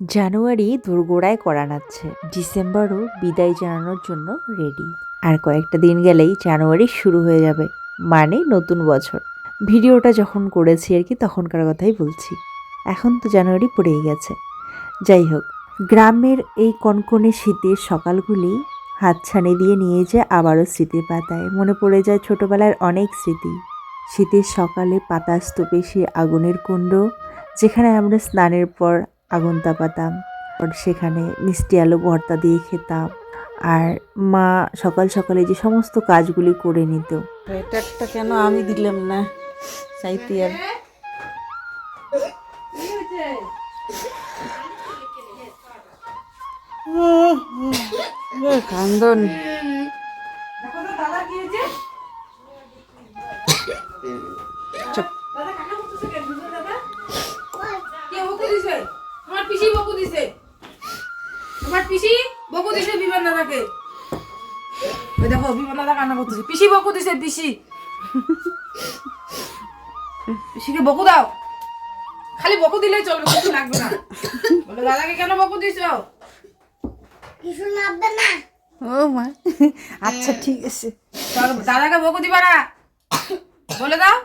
জানুয়ারি দোরগোড়ায় করা নাচ্ছে ডিসেম্বরও বিদায় জানানোর জন্য রেডি আর কয়েকটা দিন গেলেই জানুয়ারি শুরু হয়ে যাবে। মানে নতুন বছর। ভিডিওটা যখন করেছি আর কি, তখনকার কথাই বলছি। এখন তো জানুয়ারি পড়েই গেছে। যাই হোক, গ্রামের এই কনকনে শীতের সকালগুলি হাতছানি দিয়ে নিয়ে যায় আবারও স্মৃতির পাতায় মনে পড়ে যায় ছোটবেলার অনেক স্মৃতি। শীতের সকালে পাতা স্তূপে সে আগুনের কুণ্ড, যেখানে আমরা স্নানের পর আগুন তাপাতাম আর সেখানে মিষ্টি আলু ভর্তা দিয়ে খেতাম। আর মা সকাল সকালে যে সমস্ত কাজগুলি করে নিত। সোয়েটারটা কেন আমি দিলাম না? চাইতে আর। কান্দন। পিসি বকু দিছে বিমান দাদাকে ওই দেখো বিমান দাদা কান্না করতেছে। পিসি বকু দিছে পিসি। পিসিকে বকু দাও। খালি বকু দিলেই চলবে কিছু লাগবে না। বলে দাদাকে কেন বকু দিছো? ও মা আচ্ছা ঠিক আছে। চল, দাদাকে বকু দিবা না। বলে দাও।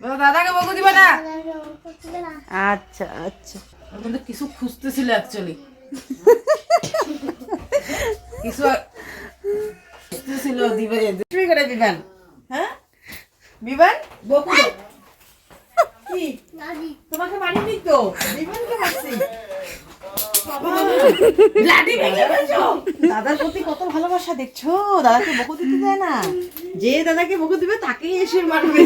বলো দাদাকে বকু দিবা না। আচ্ছা আচ্ছা। কিন্তু কিছু খুঁজতেছিল অ্যাকচুয়ালি কিছু খুঁজতেছিল দিবে তুমি করে বিমান হ্যাঁ? বিমান বকু। কি? তোমাকে মারিনি তো। বিমানকে মারছি। দাদার প্রতি কত ভালোবাসা দেখছ? দাদাকে বকু দিতে দেয় না। যে দাদাকে বকু দিবে তাকেই এসে মারবে।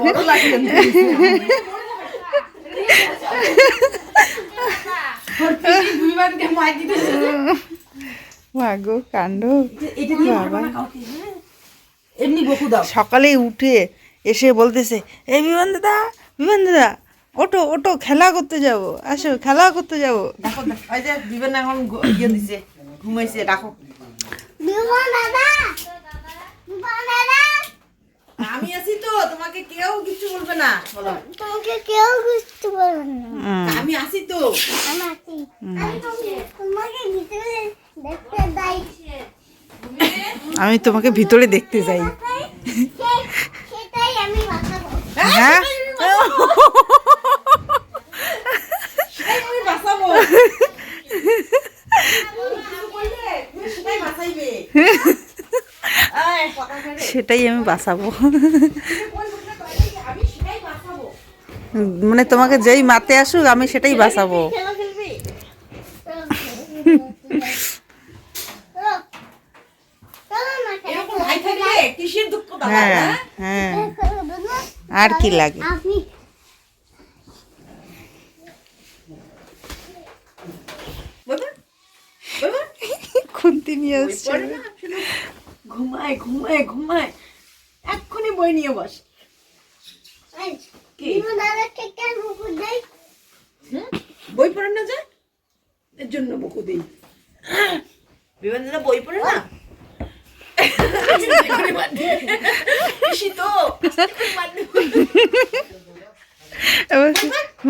বড় লাগবে ওর পিসি বিমানকে মার দিতেছে মাগো কাণ্ড। এটা দিয়ে মারবা না কাউকে হ্যাঁ? এমনি বকু দাও। সকালে উঠে এসে বলতেছে এই বিমান দাদা বিমান দাদা ওটো ওটো খেলা করতে যাব আসো খেলা করতে যাব। দেখো ওই যে বিমান এখন ইয়ে দিছে ঘুমাইছে ডাকো। আমি আছি তো তোমাকে কেউ কিছু বলবে না। তোমাকে কেউ বুঝতে পারবে না। আমি আছি তো। আমি আমি তোমাকে- ভিতরে দেখতে যাই। হ্যাঁ? সেটাই আমি বাঁচাবো। মানে তোমাকে যেই মাতে আসুক, আমি সেটাই বাঁচাবো খেলা খেলবি চলো। চলো না খেলা খেলব। হ্যাঁ হ্যাঁ খেলব না? আর কি লাগে? খুন্তি নিয়ে আসছে। ঘুমায় ঘুমায় ঘুমায়। এক্ষুনি বই নিয়ে বস? বই পড়ে না যায় এর জন্য বকু দিই। বিমান দাদা বই পড়ে না?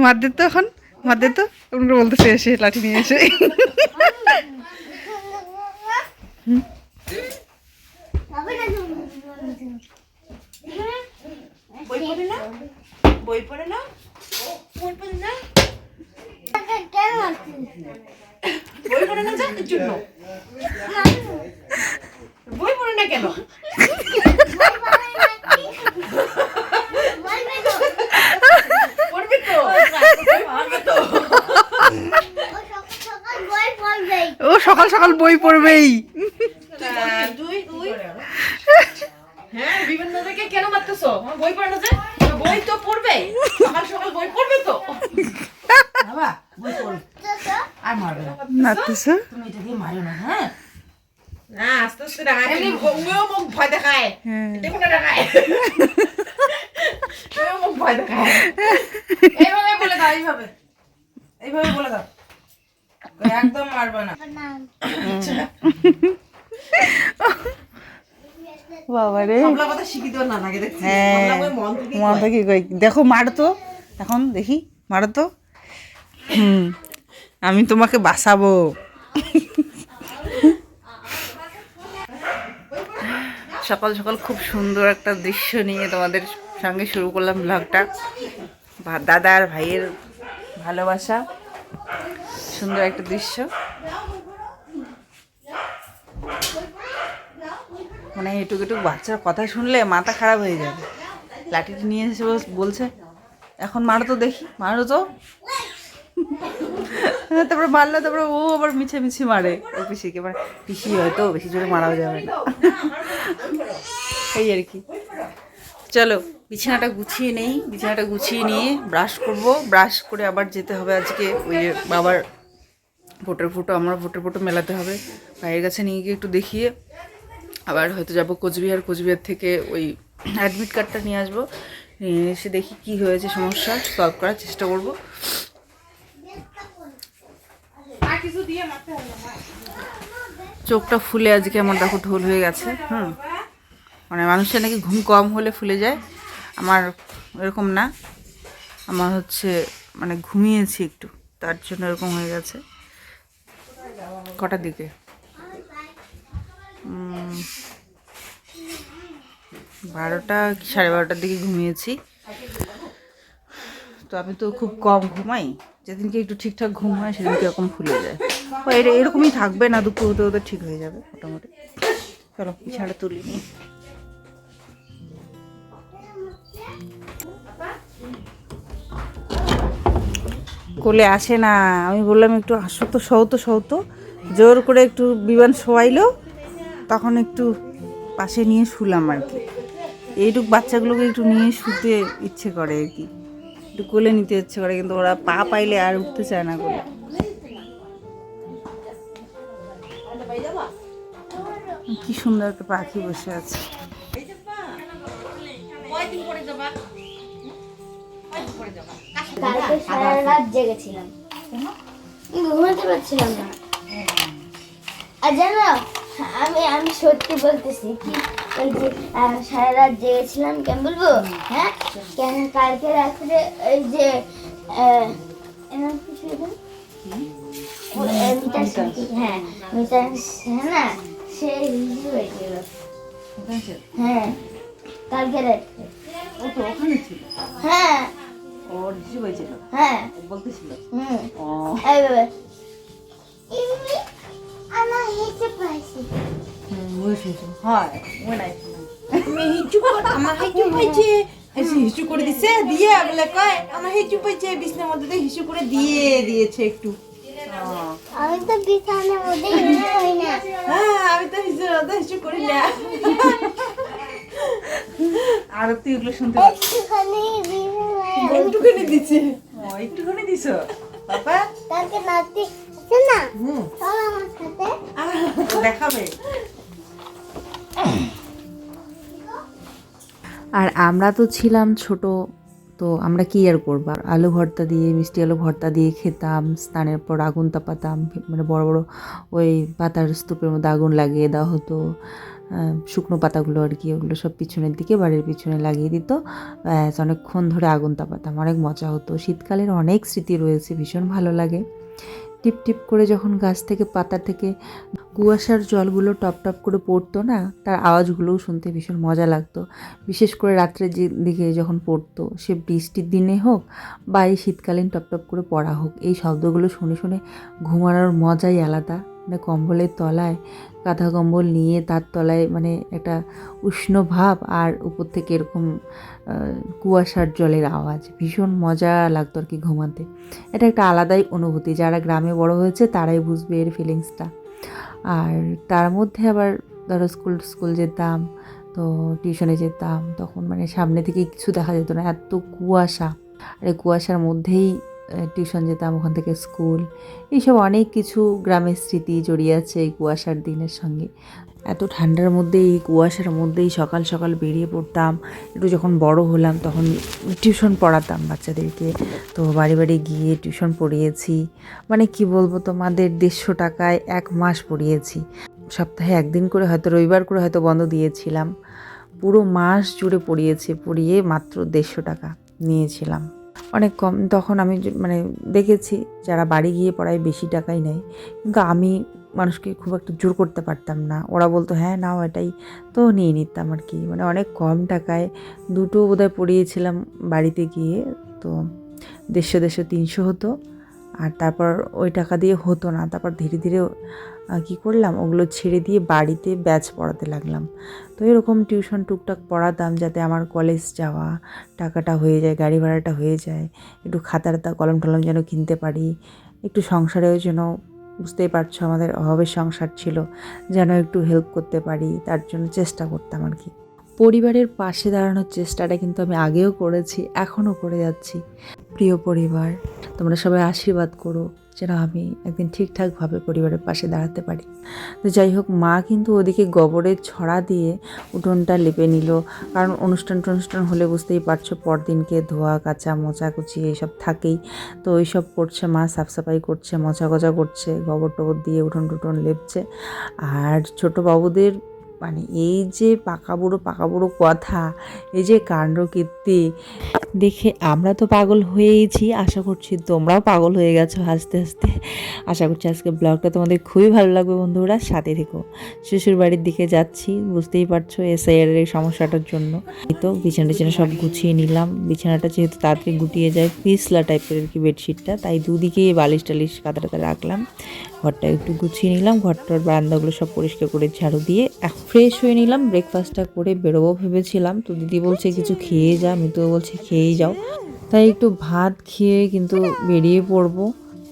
মার দে তো এখন মার দে তো এমন বলতেছে এসে লাঠি নিয়ে এসে। বই পড়ে না? পড়ে পড়ে জন্য? বই পড়ে না কেন ভয় পাবে নাকি? ভয় পেত? পড়বে তো পারবে তো ও সকাল সকাল ভয় পড়বেই। ও সকাল সকাল বই পড়বেই। হ্যাঁ, বিভিন্ন কেন মারতেছো? বই পড়ে না যায় বই তো পড়বে। সকাল সকাল বই পড়বে তো। বাবা বই পড়ো তো তো, আর মারবে না তুমি এটা দিয়ে মারো না হ্যাঁ না আস্তে আস্তে ডাঙায় এমনি উমেও মুখ ভয় দেখায় হ্যাঁ দেখুন না ডাঙায় উমেও মুখ ভয় দেখায় এইভাবে বলে দাও এইভাবে এইভাবে বলে দাও একদম মারবে না না। বাবা রে সবলা কথা শিখি দেওয়ার না লাগে দেখছি হ্যাঁ। কই দেখো মারতো এখন দেখি মারতো হুম। আমি তোমাকে বাঁচাবো। সকাল সকাল খুব সুন্দর একটা দৃশ্য নিয়ে তোমাদের সঙ্গে শুরু করলাম ব্লগটা দাদা আর ভাইয়ের ভালোবাসা। সুন্দর একটা দৃশ্য। মানে এটুকু এটুকু বাচ্চার কথা শুনলে মাথা খারাপ হয়ে যাবে। লাঠিটি নিয়ে এসে বলছে, এখন মারো তো দেখি, মারো তো। তারপরে মারলে, তারপরে ও আবার মিছে মিছি মারে। ওর পিসিকে মানে পিসি হয়তো বেশি জোরে মারাও যাবে না। এই আর কি। চলো, বিছানাটা গুছিয়ে নেই, বিছানাটা গুছিয়ে নিয়ে ব্রাশ করব। ব্রাশ করে আবার যেতে হবে আজকে। ওই বাবার ভোটের ফটো, আমার ভোটের ফটো মেলাতে হবে। ভাইয়ের কাছে নিয়ে গিয়ে একটু দেখিয়ে আবার হয়তো যাব কোচবিহার কোচবিহার থেকে ওই অ্যাডমিট কার্ডটা নিয়ে আসব। নিয়ে এসে দেখি কি হয়েছে সমস্যা সলভ করার চেষ্টা করব। চোখটা ফুলে আজকে আমার দেখো ঢোল হয়ে গেছে হুম। মানে মানুষের নাকি ঘুম কম হলে ফুলে যায়। আমার এরকম না। আমার হচ্ছে মানে ঘুমিয়েছি একটু তার জন্য এরকম হয়ে গেছে। কটার দিকে? বারোটা সাড়ে বারোটার দিকে ঘুমিয়েছি। তো আমি তো খুব কম ঘুমাই। যেদিনকে একটু ঠিকঠাক ঘুম হয়, সেদিনকে এরকম ফুলে যায়। এর- এরকমই থাকবে না, দুপুর হতে হতে ঠিক হয়ে যাবে, মোটামুটি। চলো বিছানাটা তুলি নি। কোলে আসে না। আমি বললাম একটু আসো তো সৌ তো সৌ তো। জোর করে একটু বিমান শোয়াইলো। তখন একটু পাশে নিয়ে শুলাম আর কি। এইটুক বাচ্চাগুলোকে একটু নিয়ে শুতে ইচ্ছে করে আর কি। একটু কোলে নিতে ইচ্ছে করে, কিন্তু ওরা পা পাইলে আর উঠতে চায় না কোলে। কি সুন্দর একটা পাখি বসে আছে। জেগেছিলাম। ঘুমাতে পারছিলাম না। আর জানো আমি আমি সত্যি বলতেছি কি ওই যে সারা রাত জেগেছিলাম কেন বলব? হ্যাঁ? কেন কালকে রাত্রে ওই যে হ্যাঁ হ্যাঁ না? সে হ্যাঁ কালকে রাত্রে। হ্যাঁ। ওর হয়েছিল? হ্যাঁ। বলতেছিল? হুম। ও। পাইছি হয় হিচু কর দিছে দিয়ে বলে কয় আমার হিচু হয়েছে বিছনার মধ্যে হিচু করে দিয়ে দিয়েছে একটু আমি তো বিছানার মধ্যে হই হ্যাঁ তুই ওগুলো শুনতে একটুখানি একটুখানি দিচ্ছে একটুখানি দিছ বাবা আর আমরা তো ছিলাম ছোট, তো আমরা কি আর করব? আলু ভর্তা দিয়ে, মিষ্টি আলু ভর্তা দিয়ে খেতাম, স্নানের পর আগুন তাপাতাম মানে বড় বড় ওই পাতার স্তূপের মধ্যে আগুন লাগিয়ে দেওয়া হতো। শুকনো পাতাগুলো আর কি, ওগুলো সব পিছনের দিকে, বাড়ির পিছনে লাগিয়ে দিত। ব্যাস, অনেকক্ষণ ধরে আগুন তাপাতাম, অনেক মজা হতো। শীতকালের অনেক স্মৃতি রয়েছে, ভীষণ ভালো লাগে। টিপ টিপ করে যখন গাছ থেকে, পাতা থেকে কুয়াশার জলগুলো টপ টপ করে পড়তো না, তার আওয়াজগুলোও শুনতে ভীষণ মজা লাগতো। বিশেষ করে রাত্রের দিকে যখন পড়তো, সে বৃষ্টির দিনে হোক বা এই শীতকালীন টপ টপ করে পড়া হোক, এই শব্দগুলো শুনে শুনে ঘুমানোর মজাই আলাদা। মানে কম্বলের তলায় কাঁথা কম্বল নিয়ে তার তলায় মানে একটা উষ্ণ ভাব আর উপর থেকে এরকম কুয়াশার জলের আওয়াজ। ভীষণ মজা লাগতো আর কি ঘুমাতে। এটা একটা আলাদাই অনুভূতি। যারা গ্রামে বড় হয়েছে তারাই বুঝবে এর ফিলিংসটা আর তার মধ্যে আবার ধরো স্কুল স্কুল যেতাম, তো টিউশনে যেতাম, তখন মানে সামনে থেকে কিছু দেখা যেত না। এত কুয়াশা। আর এই কুয়াশার মধ্যেই টিউশন যেতাম, ওখান থেকে স্কুল, এইসব অনেক কিছু গ্রামের স্মৃতি জড়িয়ে আছে এই কুয়াশার দিনের সঙ্গে। এত ঠান্ডার মধ্যে এই কুয়াশার মধ্যেই সকাল সকাল বেরিয়ে পড়তাম। একটু যখন বড় হলাম তখন টিউশন পড়াতাম বাচ্চাদেরকে। তো বাড়ি বাড়ি গিয়ে টিউশন পড়িয়েছি। মানে কি বলব তোমাদের, দেড়শো টাকায় এক মাস পড়িয়েছি। সপ্তাহে একদিন করে হয়তো রবিবার করে হয়তো বন্ধ দিয়েছিলাম। পুরো মাস জুড়ে পড়িয়েছি, পড়িয়ে মাত্র দেড়শো টাকা নিয়েছিলাম। অনেক কম। তখন আমি মানে দেখেছি যারা বাড়ি গিয়ে পড়ায় বেশি টাকাই নেয়। কিন্তু আমি মানুষকে খুব একটা জোর করতে পারতাম না। ওরা বলতো হ্যাঁ নাও এটাই। তো নিয়ে নিতাম আর কি। মানে অনেক কম টাকায় দুটো বোধহয় পড়িয়েছিলাম বাড়িতে গিয়ে। তো দেড়শো দেড়শো, তিনশো হতো। আর তারপর ওই টাকা দিয়ে হতো না। তারপর ধীরে ধীরে কী করলাম? ওগুলো ছেড়ে দিয়ে বাড়িতে ব্যাচ পড়াতে লাগলাম। তো এরকম টিউশন টুকটাক পড়াতাম যাতে আমার কলেজ যাওয়া, টাকাটা হয়ে যায়, গাড়ি ভাড়াটা হয়ে যায়, একটু খাতা টাতা কলম টলম যেন কিনতে পারি, একটু সংসারেও যেন বুঝতেই পারছ আমাদের অভাবের সংসার ছিল, যেন একটু হেল্প করতে পারি, তার জন্য চেষ্টা করতাম আর কি। পরিবারের পাশে দাঁড়ানোর চেষ্টাটা কিন্তু আমি আগেও করেছি, এখনও করে যাচ্ছি। প্রিয় পরিবার, তোমরা সবাই আশীর্বাদ করো যেন আমি একদিন ঠিকঠাকভাবে পরিবারের পাশে দাঁড়াতে পারি। তো যাই হোক, মা কিন্তু ওদিকে গোবরের ছড়া দিয়ে উঠোনটা লেপে নিল। কারণ অনুষ্ঠান টনুষ্ঠান হলে বুঝতেই পারছ, পরদিনকে ধোয়া, কাচা মোচাকুচি এইসব থাকেই। তো ওইসব করছে মা সাফসাফাই করছে, মোচা গজা করছে, গোবর টোবর দিয়ে উঠোন টুঠোন লেপছে। আর ছোটো বাবুদের মানে এই যে পাকা বুড়ো পাকা বুড়ো কথা, এই যে কাণ্ড কীর্তি, দেখে আমরা তো পাগল হয়েইছি। আশা করছি তোমরাও পাগল হয়ে গেছো হাসতে হাসতে আশা করছি আজকে ব্লগটা তোমাদের খুবই ভালো লাগবে বন্ধুরা। সাথে থেকো। শ্বশুর বাড়ির দিকে যাচ্ছি, বুঝতেই পারছ এসআইআর এর সমস্যাটার জন্য। এই তো বিছানা টিছানা সব গুছিয়ে নিলাম। বিছানাটা যেহেতু তাড়াতাড়ি গুটিয়ে যায় পিসলা টাইপের আর কি বেডশিটটা তাই দুদিকেই বালিশ টালিশ কাদা রাখলাম। ঘরটা একটু গুছিয়ে নিলাম, ঘরটার বারান্দাগুলো সব পরিষ্কার করে ঝাড়ু দিয়ে ফ্রেশ হয়ে নিলাম। ব্রেকফাস্টটা করে বেরোবো ভেবেছিলাম, তো দিদি বলছে কিছু খেয়ে যা আমি তো বলছি খেয়েই যাও। তাই একটু ভাত খেয়ে কিন্তু বেরিয়ে পড়ব।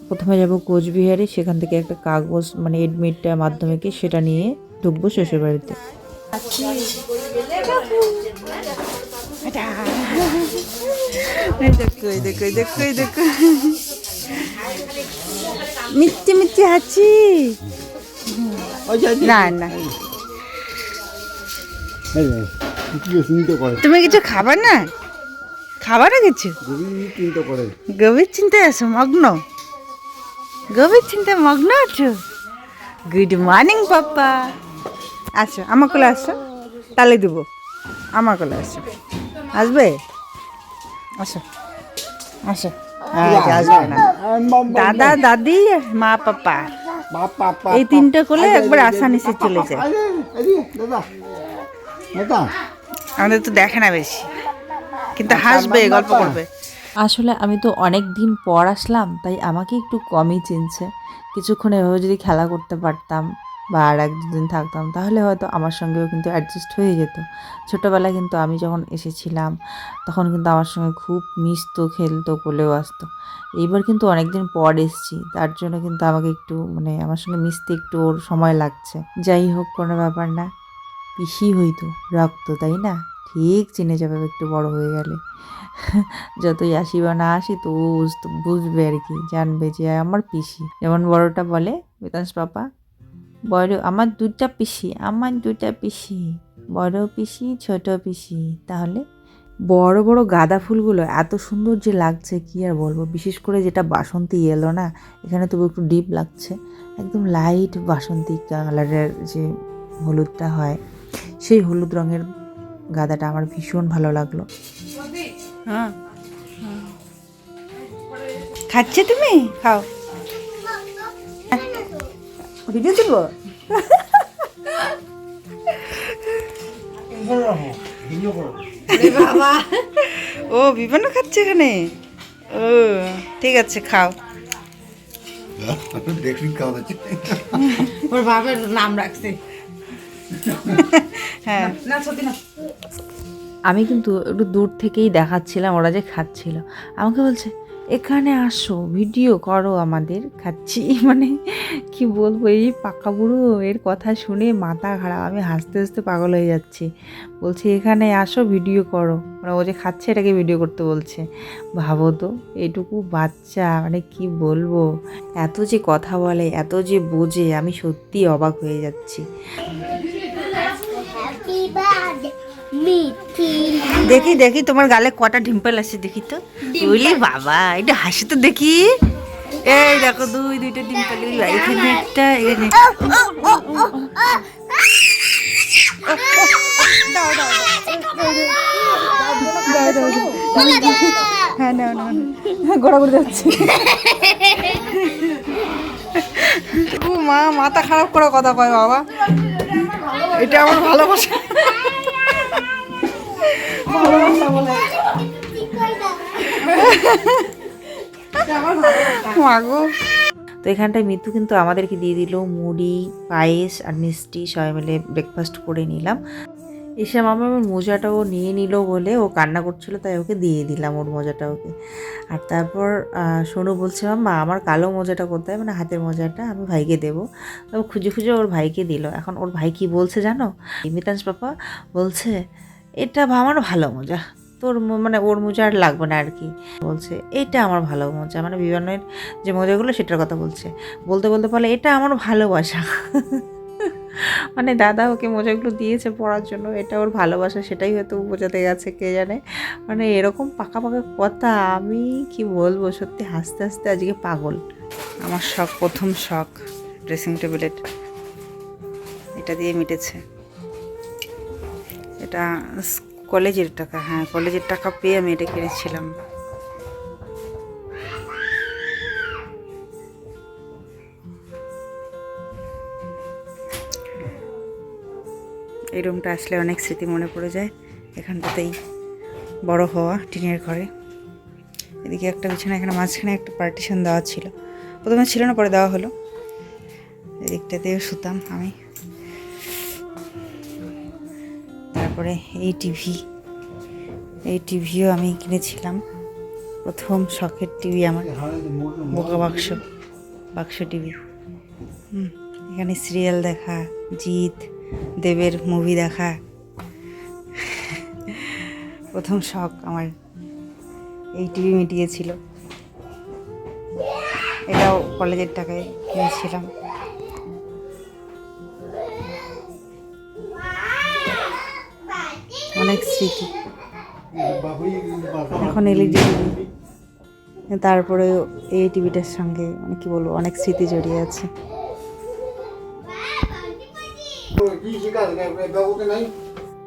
প্রথমে যাব কোচবিহারে, সেখান থেকে একটা কাগজ মানে এডমিটটা মাধ্যমিকে সেটা নিয়ে ঢুকবো শ্বশুরবাড়িতে। দেখো দেখো দেখো দেখো। মিথ্যে মিথ্যে আছি না না। তুমি কিছু খাবার না? খাবার কিছু? গভীর চিন্তা চিন্তায় আছো মগ্ন? গভীর চিন্তায় মগ্ন আছো? গুড মর্নিং পাপ্পা। আসো আমার কোলে আসো। তালে দেবো। আমার কোলে আসো। আসবে? আসো আসো। দাদা দাদি মা পাপা। এই তিনটা কোলে একবার আসানিসে চলে যায়। আমাদের তো দেখে না বেশি। কিন্তু হাসবে গল্প করবে। আসলে আমি তো অনেক দিন পর আসলাম তাই আমাকে একটু কমই চিনছে। কিছুক্ষণ এভাবে যদি খেলা করতে পারতাম বা আর এক দুদিন থাকতাম, তাহলে হয়তো আমার সঙ্গেও কিন্তু অ্যাডজাস্ট হয়ে যেত। ছোটোবেলায় কিন্তু আমি যখন এসেছিলাম, তখন কিন্তু আমার সঙ্গে খুব মিশতো, খেলতো, কোলেও আসতো। এইবার কিন্তু অনেক দিন পর এসেছি, তার জন্য কিন্তু আমাকে একটু মানে আমার সঙ্গে মিশতে একটু ওর সময় লাগছে। যাই হোক, কোনো ব্যাপার না, পিসি হইতো, রক্ত, তাই না? ঠিক চিনে যাবে একটু বড় হয়ে গেলে। যতই আসি বা না আসি তো বুঝবে আর কি, জানবে যে আমার পিসি। যেমন বড়টা বলে বেতাংশ পাপা বড় আমার দুটা পিসি আমার দুটা পিসি বড় পিসি ছোট পিসি। তাহলে বড় বড় গাঁদা ফুলগুলো এত সুন্দর যে লাগছে কি আর বলব? বিশেষ করে যেটা বাসন্তী এলো না এখানে তবু একটু ডিপ লাগছে। একদম লাইট বাসন্তী কালারের যে হলুদটা হয় সেই হলুদ রঙের গাঁদাটা আমার ভীষণ ভালো লাগল। হ্যাঁ। খাচ্ছে তুমি? খাও। ভিডিও দিব ও বিভিন্ন খাচ্ছে এখানে ও ঠিক আছে খাও দেখলি ওর বাবার নাম রাখছে হ্যাঁ না সত্যি না আমি কিন্তু একটু দূর থেকেই দেখাচ্ছিলাম ওরা যে খাচ্ছিল। আমাকে বলছে এখানে আসো, ভিডিও করো আমাদের। খাচ্ছি মানে কি বলব, এই পাকা বুড়ো এর কথা শুনে মাথা খারাপ, আমি হাসতে হাসতে পাগল হয়ে যাচ্ছি। বলছে, এখানে আসো, ভিডিও করো। মানে ও যে খাচ্ছে, এটাকে ভিডিও করতে বলছে। ভাবো তো, এটুকু বাচ্চা মানে কি বলব? এত যে কথা বলে, এত যে বোঝে, আমি সত্যি অবাক হয়ে যাচ্ছি। দেখি দেখি তোমার গালে কটা ডিম্পল আছে দেখি তো। বলি বাবা এটা হাসি তো দেখি। এই দেখো দুই দুইটা ডিম্পল এখানে একটা এখানে। হ্যাঁ গড়াগড়ি যাচ্ছে। মা মাথা খারাপ করে কথা কয় বাবা। এটা আমার ভালোবাসা। তো এখানটায় মিতু কিন্তু আমাদেরকে দিয়ে দিল মুড়ি, পায়েস আর মিষ্টি, সবাই মিলে ব্রেকফাস্ট করে নিলাম। এসে মামা আমার মোজাটাও নিয়ে নিল বলে ও কান্না করছিল, তাই ওকে দিয়ে দিলাম ওর মোজাটা ওকে। আর তারপর সোনু বলছে মাম্মা আমার কালো মোজাটা কোথায়? মানে হাতের মোজাটা, আমি ভাইকে দেবো। তো ও খুঁজে খুঁজে ওর ভাইকে দিল। এখন ওর ভাই কি বলছে জানো? মিতাংশ পাপা বলছে এটা আমার ভালো মোজা। তোর মানে ওর মোজা আর লাগবে না আর কি বলছে এটা আমার ভালো মোজা। মানে বিমানের যে মোজাগুলো সেটার কথা বলছে। বলতে বলতে বলে, এটা আমার ভালোবাসা। মানে দাদা ওকে মোজাগুলো দিয়েছে পড়ার জন্য। এটা ওর ভালোবাসা, সেটাই হয়তো বোঝাতে গেছে, কে জানে? মানে এরকম পাকা পাকা কথা আমি কি বলব? সত্যি হাসতে হাসতে আজকে পাগল। আমার শখ, প্রথম শখ ড্রেসিং টেবিলের এটা দিয়ে মিটেছে। এটা কলেজের টাকা হ্যাঁ কলেজের টাকা পেয়ে আমি এটা কিনেছিলাম। এই রুমটা আসলে অনেক স্মৃতি মনে পড়ে যায়, এখানটাতেই বড় হওয়া টিনের ঘরে। এদিকে একটা বিছানা, এখানে মাঝখানে একটা পার্টিশন দেওয়া ছিল। প্রথমে ছিল না, পরে দেওয়া হলো। এদিকটাতেও শুতাম আমি। তারপরে এই টিভি এই টিভিও আমি কিনেছিলাম। প্রথম শখের টিভি আমার বোকা বাক্স বাক্স টিভি এখানে সিরিয়াল দেখা, জিৎ, দেবের মুভি দেখা। প্রথম শখ আমার এই টিভি মিটিয়েছিল। এটাও কলেজের টাকায় কিনেছিলাম। অনেক স্মৃতি। এখন এলইডি টিভি। তারপরে এই টিভিটার সঙ্গে মানে কি বলব, অনেক স্মৃতি জড়িয়ে আছে।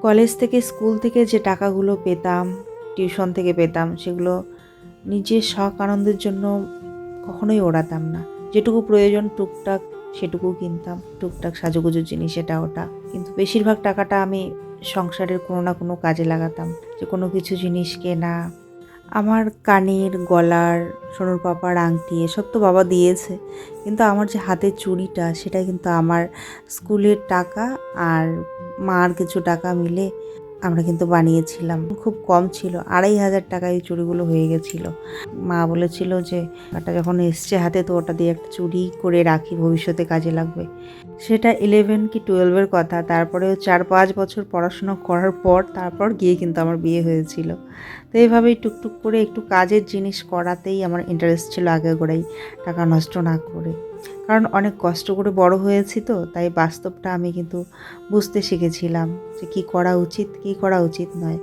কলেজ থেকে, স্কুল থেকে যে টাকাগুলো পেতাম, টিউশন থেকে পেতাম, সেগুলো নিজের শখ আনন্দের জন্য কখনোই ওড়াতাম না। যেটুকু প্রয়োজন টুকটাক সেটুকু কিনতাম। টুকটাক সাজুগুজুর জিনিস এটা ওটা। কিন্তু বেশিরভাগ টাকাটা আমি সংসারের কোনো না কোনো কাজে লাগাতাম, যে কোনো কিছু জিনিস কেনা। আমার কানের, গলার, সোনুর পাপার, আংটি, এসব তো বাবা দিয়েছে। কিন্তু আমার যে হাতের চুড়িটা, সেটা কিন্তু আমার স্কুলের টাকা আর মার কিছু টাকা মিলে আমরা কিন্তু বানিয়েছিলাম। খুব কম ছিল, আড়াই হাজার টাকায় এই চুড়িগুলো হয়ে গেছিল। মা বলেছিল যে, টাকাটা যখন এসছে হাতে, তো ওটা দিয়ে একটা চুড়ি করে রাখি, ভবিষ্যতে কাজে লাগবে। সেটা ইলেভেন কি টুয়েলভের কথা। তারপরেও চার পাঁচ বছর পড়াশোনা করার পর তারপর গিয়ে কিন্তু আমার বিয়ে হয়েছিল। তো এইভাবেই টুকটুক করে একটু কাজের জিনিস করাতেই আমার ইন্টারেস্ট ছিল আগে গোড়াই টাকা নষ্ট না করে। কারণ অনেক কষ্ট করে বড় হয়েছি তো, তাই বাস্তবটা আমি কিন্তু বুঝতে শিখেছিলাম যে কী করা উচিত, কী করা উচিত নয়।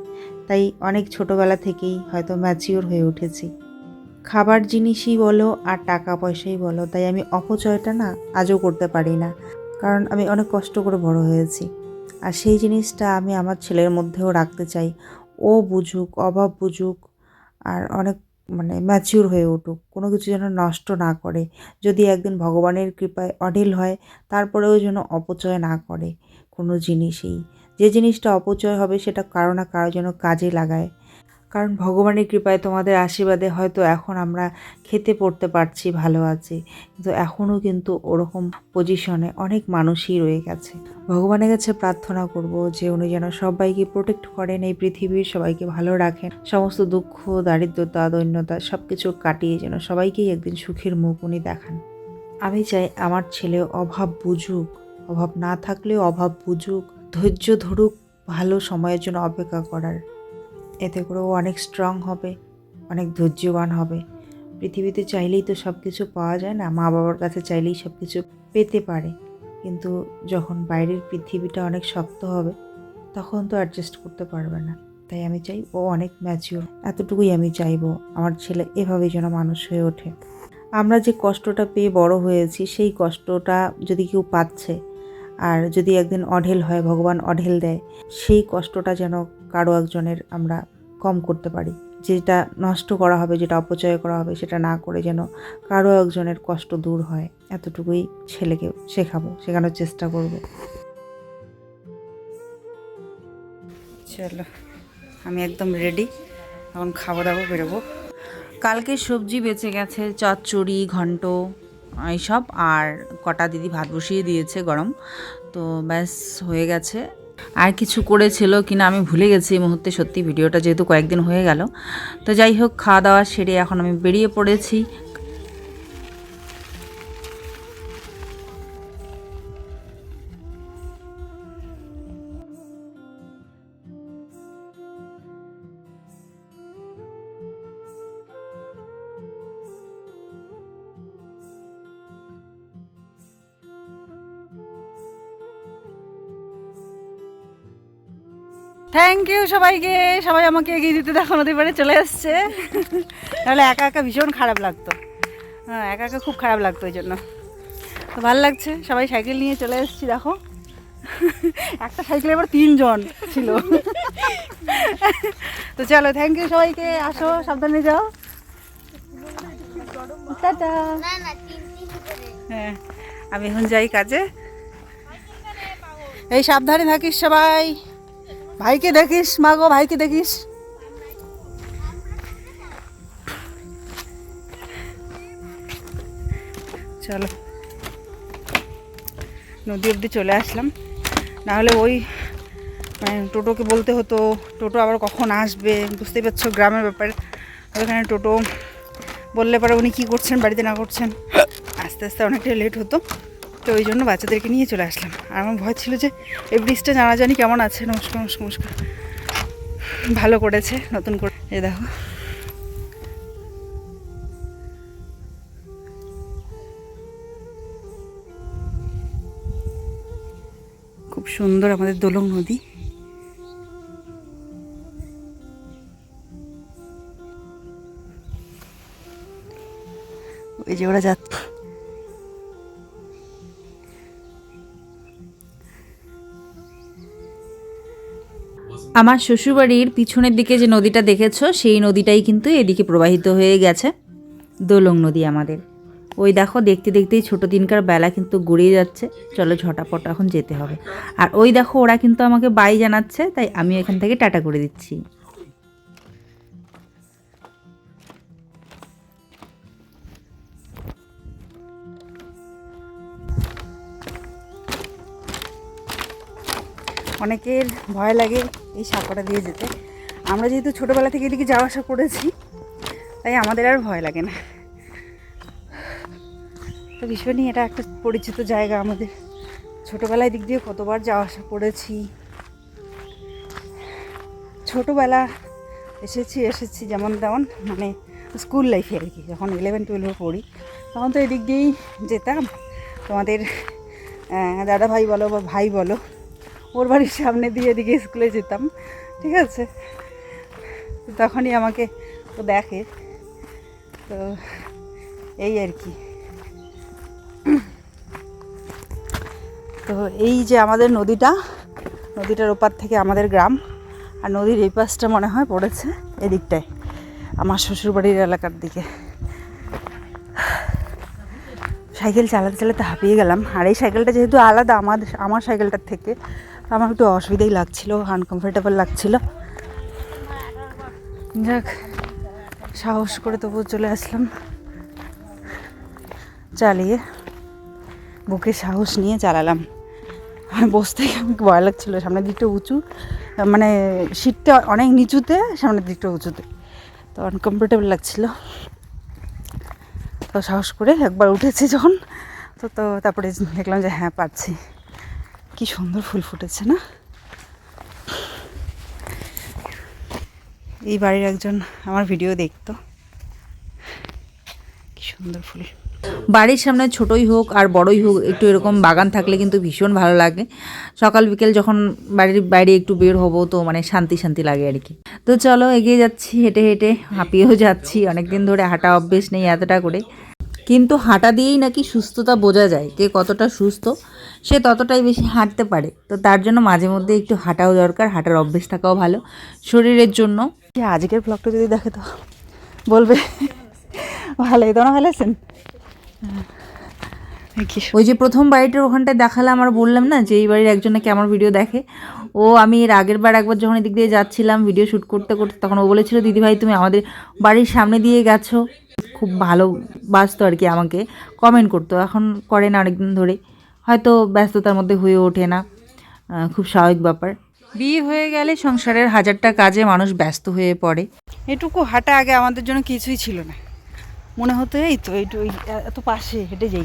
তাই অনেক ছোটোবেলা থেকেই হয়তো ম্যাচিওর হয়ে উঠেছি। খাবার জিনিসই বলো আর টাকা পয়সাই বলো, তাই আমি অপচয়টা না আজও করতে পারি না। কারণ আমি অনেক কষ্ট করে বড় হয়েছি। আর সেই জিনিসটা আমি আমার ছেলের মধ্যেও রাখতে চাই। ও বুঝুক, অভাব বুঝুক, আর অনেক মানে ম্যাচিওর হয়ে উঠুক। কোনো কিছু যেন নষ্ট না করে। যদি একদিন ভগবানের কৃপায় অঢেল হয়, তারপরেও যেন অপচয় না করে কোনো জিনিসেই। যে জিনিসটা অপচয় হবে, সেটা কারও না কারও যেন কাজে লাগায়। কারণ ভগবানের কৃপায় তোমাদের আশীর্বাদে হয়তো এখন আমরা খেতে পড়তে পারছি, ভালো আছি। কিন্তু এখনও কিন্তু ওরকম পজিশনে অনেক মানুষই রয়ে গেছে। ভগবানের কাছে প্রার্থনা করব যে উনি যেন সবাইকে প্রোটেক্ট করেন, এই পৃথিবীর সবাইকে ভালো রাখেন। সমস্ত দুঃখ, দারিদ্রতা, দৈন্যতা সব কিছু কাটিয়ে যেন সবাইকেই একদিন সুখের মুখ উনি দেখান। আমি চাই আমার ছেলে অভাব বুঝুক, অভাব না থাকলেও অভাব বুঝুক, ধৈর্য ধরুক, ভালো সময়ের জন্য অপেক্ষা করার। এতে করে ও অনেক স্ট্রং হবে, অনেক ধৈর্যবান হবে। পৃথিবীতে চাইলেই তো সব কিছু পাওয়া যায় না মা বাবার কাছে চাইলেই সব কিছু পেতে পারে। কিন্তু যখন বাইরের পৃথিবীটা অনেক শক্ত হবে, তখন তো অ্যাডজাস্ট করতে পারবে না। তাই আমি চাই ও অনেক ম্যাচিওর এতটুকুই আমি চাইব, আমার ছেলে এভাবেই যেন মানুষ হয়ে ওঠে। আমরা যে কষ্টটা পেয়ে বড় হয়েছি, সেই কষ্টটা যদি কেউ পাচ্ছে, আর যদি একদিন অঢেল হয়, ভগবান অঢেল দেয়, সেই কষ্টটা যেন কারও একজনের আমরা কম করতে পারি। যেটা নষ্ট করা হবে, যেটা অপচয় করা হবে, সেটা না করে যেন কারও একজনের কষ্ট দূর হয়, এতটুকুই ছেলেকে শেখাবো, শেখানোর চেষ্টা করব। চলো, আমি একদম রেডি এখন খাওয়া দাওয়া বেরোবো। কালকে সবজি বেঁচে গেছে, চচ্চড়ি, ঘন্ট, এইসব, আর কটা দিদি ভাত বসিয়ে দিয়েছে গরম। তো ব্যাস, হয়ে গেছে। আর কিছু করেছিল কিনা আমি ভুলে গেছি এই মুহূর্তে সত্যি, ভিডিওটা যেহেতু কয়েকদিন হয়ে গেল। তো যাই হোক, খাওয়া দাওয়া সেরে এখন আমি বেরিয়ে পড়েছি। থ্যাংক ইউ সবাইকে। সবাই আমাকে এগিয়ে দিতে দেখো নদী পাড়ে চলে এসছে তাহলে একা একা ভীষণ খারাপ লাগতো। হ্যাঁ একা একা খুব খারাপ লাগতো ওই জন্য। তো ভালো লাগছে, সবাই সাইকেল নিয়ে চলে এসেছি, দেখো। একটা সাইকেলে এবার তিনজন ছিল। তো চলো থ্যাংক ইউ সবাইকে। আসো, সাবধানে যাও। হ্যাঁ আমি এখন যাই কাজে। এই সাবধানে থাকিস সবাই। ভাইকে দেখিস, মা গো, ভাইকে দেখিস। চলো। নদী অবধি চলে আসলাম। নাহলে ওই মানে টোটোকে বলতে হতো, টোটো আবার কখন আসবে? বুঝতেই পারছ গ্রামের ব্যাপার। ওইখানে টোটো বললে পরে উনি কী করছেন, বাড়িতে না করছেন? আস্তে আস্তে অনেকটাই লেট হতো। তো ওই জন্য বাচ্চাদেরকে নিয়ে চলে আসলাম। আর আমার ভয় ছিল যে এই ব্রিজটা জানা জানি কেমন আছে? নমস্কার নমস্কার নমস্কার। ভালো করেছে, নতুন করে। এ দেখো। খুব সুন্দর আমাদের দোলং নদী। ওই যে ওরা যাচ্ছে। আমার শ্বশুরবাড়ির পিছনের দিকে যে নদীটা দেখেছ, সেই নদীটাই কিন্তু এদিকে প্রবাহিত হয়ে গেছে। দোলং নদী আমাদের। ওই দেখো, দেখতে দেখতেই ছোটো দিনকার বেলা কিন্তু গড়িয়ে যাচ্ছে। চলো ঝটাপট এখন যেতে হবে। আর ওই দেখো, ওরা কিন্তু আমাকে বাই জানাচ্ছে, তাই আমি এখান থেকে টাটা করে দিচ্ছি। অনেকের ভয় লাগে। এই সাঁকোটা দিয়ে যেতে। আমরা যেহেতু ছোটোবেলা থেকে এদিকে যাওয়া আসা করেছি, তাই আমাদের আর ভয় লাগে না। তো ভীষণই এটা একটা পরিচিত জায়গা আমাদের। ছোটোবেলায় দিক দিয়ে কতবার যাওয়া আসা করেছি। ছোটোবেলা এসেছি এসেছি যেমন তেমন মানে স্কুল লাইফে আর কি। যখন ইলেভেন টুয়েলভে পড়ি, তখন তো এদিক দিয়েই যেতাম। তোমাদের দাদা ভাই বলো বা ভাই বলো ওর বাড়ির সামনে দিয়ে এদিকে স্কুলে যেতাম, ঠিক আছে? তো তখনই আমাকে তো দেখে। তো এই আর কি। তো এই যে আমাদের নদীটা, নদীটার ওপার থেকে আমাদের গ্রাম, আর নদীর এই পাশটা মনে হয় পড়েছে এদিকটায়, আমার শ্বশুরবাড়ির এলাকার দিকে। সাইকেল চালাতে চালাতে হাঁপিয়ে গেলাম। আর এই সাইকেলটা যেহেতু আলাদা, আমার আমার সাইকেলটার থেকে আমার একটু অসুবিধাই লাগছিল আনকমফোর্টেবল লাগছিল। যাক, সাহস করে তবু চলে আসলাম। চালিয়ে বুকে সাহস নিয়ে চালালাম। বসতে আমাকে ভয় লাগছিল, সামনের দিকটা উঁচু। মানে সিটটা অনেক নিচুতে, সামনের দিকটা উঁচুতে। তো আনকমফোর্টেবল লাগছিল। তো সাহস করে একবার উঠেছি যখন। তো তো তারপরে দেখলাম যে হ্যাঁ পাচ্ছি কি সুন্দর ফুল ফুটেছে, না? এই বাড়ির একজন আমার ভিডিও দেখতো। কি সুন্দর ফুল। বাড়ির সামনে ছোটই হোক আর বড়ই হোক, একটু এরকম বাগান থাকলে কিন্তু ভীষণ ভালো লাগে। সকাল, বিকেল যখন বাড়ির বাইরে একটু বের হব তো মানে শান্তি শান্তি লাগে আর কি। তো চলো, এগিয়ে যাচ্ছি, হেঁটে হেঁটে, হাঁপিয়েও যাচ্ছি। অনেক দিন ধরে হাঁটা অভ্যেস নেই এতটা করে। কিন্তু হাঁটা দিয়েই নাকি সুস্থতা বোঝা যায় কে কতটা সুস্থ সে ততটাই বেশি হাঁটতে পারে। তো তার জন্য মাঝে মধ্যে একটু হাঁটাও দরকার হাঁটার অভ্যেস থাকাও ভালো শরীরের জন্য। আজকের ব্লগটা যদি দেখে তো বলবে ভালোই তো না ভালো আছেন ওই যে প্রথম বাড়িটার ওখানটায় দেখালাম আর বললাম না যে এই বাড়ির একজন নাকি আমার ভিডিও দেখে। ও আমি এর আগের বার একবার যখন এদিক দিয়ে যাচ্ছিলাম ভিডিও শ্যুট করতে করতে তখন ও বলেছিল দিদি ভাই তুমি আমাদের বাড়ির সামনে দিয়ে গেছো। খুব ভালো বাসতো আর কি আমাকে। কমেন্ট করতো। এখন করে না অনেকদিন ধরে। হয়তো ব্যস্ততার মধ্যে হয়ে ওঠে না। খুব স্বাভাবিক ব্যাপার। বিয়ে হয়ে গেলে সংসারের হাজারটা কাজে মানুষ ব্যস্ত হয়ে পড়ে। এটুকু হাঁটা আগে আমাদের জন্য কিছুই ছিল না। মনে হতো, এই তো এইটু এই, এত পাশে হেঁটে যাই।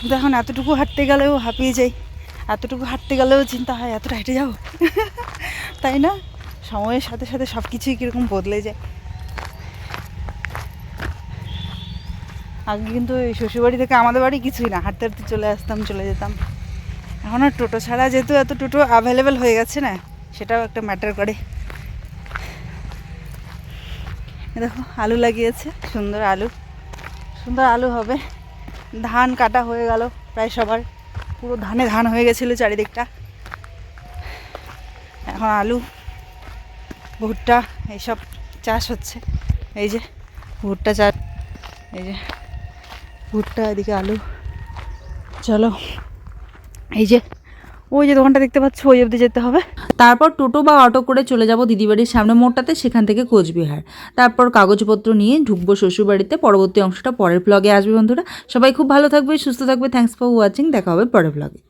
কিন্তু এখন এতটুকু হাঁটতে গেলেও হাঁপিয়ে যাই। এতটুকু হাঁটতে গেলেও চিন্তা হয়, এতটা হেঁটে যাব? তাই না? সময়ের সাথে সাথে সব কিছুই কীরকম বদলে যায়। আগে কিন্তু এই শ্বশুরবাড়ি থেকে আমাদের বাড়ি কিছুই না। হাঁটতে হাঁটতে চলে আসতাম, চলে যেতাম। এখন আর টোটো ছাড়া যেহেতু এত টোটো অ্যাভেলেবেল হয়ে গেছে না, সেটাও একটা ম্যাটার করে। দেখো, আলু লাগিয়েছে, সুন্দর আলু। সুন্দর আলু হবে। ধান কাটা হয়ে গেল প্রায় সবার। পুরো ধানে ধান হয়ে গেছিল চারিদিকটা। এখন আলু, ভুট্টা, এইসব চাষ হচ্ছে। এই যে, ভুট্টা চাষ, এই যে। ভুট্টা, এদিকে আলু। চলো, এই যে, ওই যে দোকানটা দেখতে পাচ্ছ, ওই অবধি যেতে হবে। তারপর টোটো বা অটো করে চলে যাব দিদিবাড়ির সামনে মোড়টাতে, সেখান থেকে কোচবিহার। তারপর কাগজপত্র নিয়ে ঢুকবো শ্বশুরবাড়িতে, পরবর্তী অংশটা পরের ব্লগে আসবে বন্ধুরা। সবাই খুব ভালো থাকবে, সুস্থ থাকবে থ্যাংকস ফর ওয়াচিং দেখা হবে পরের ব্লগে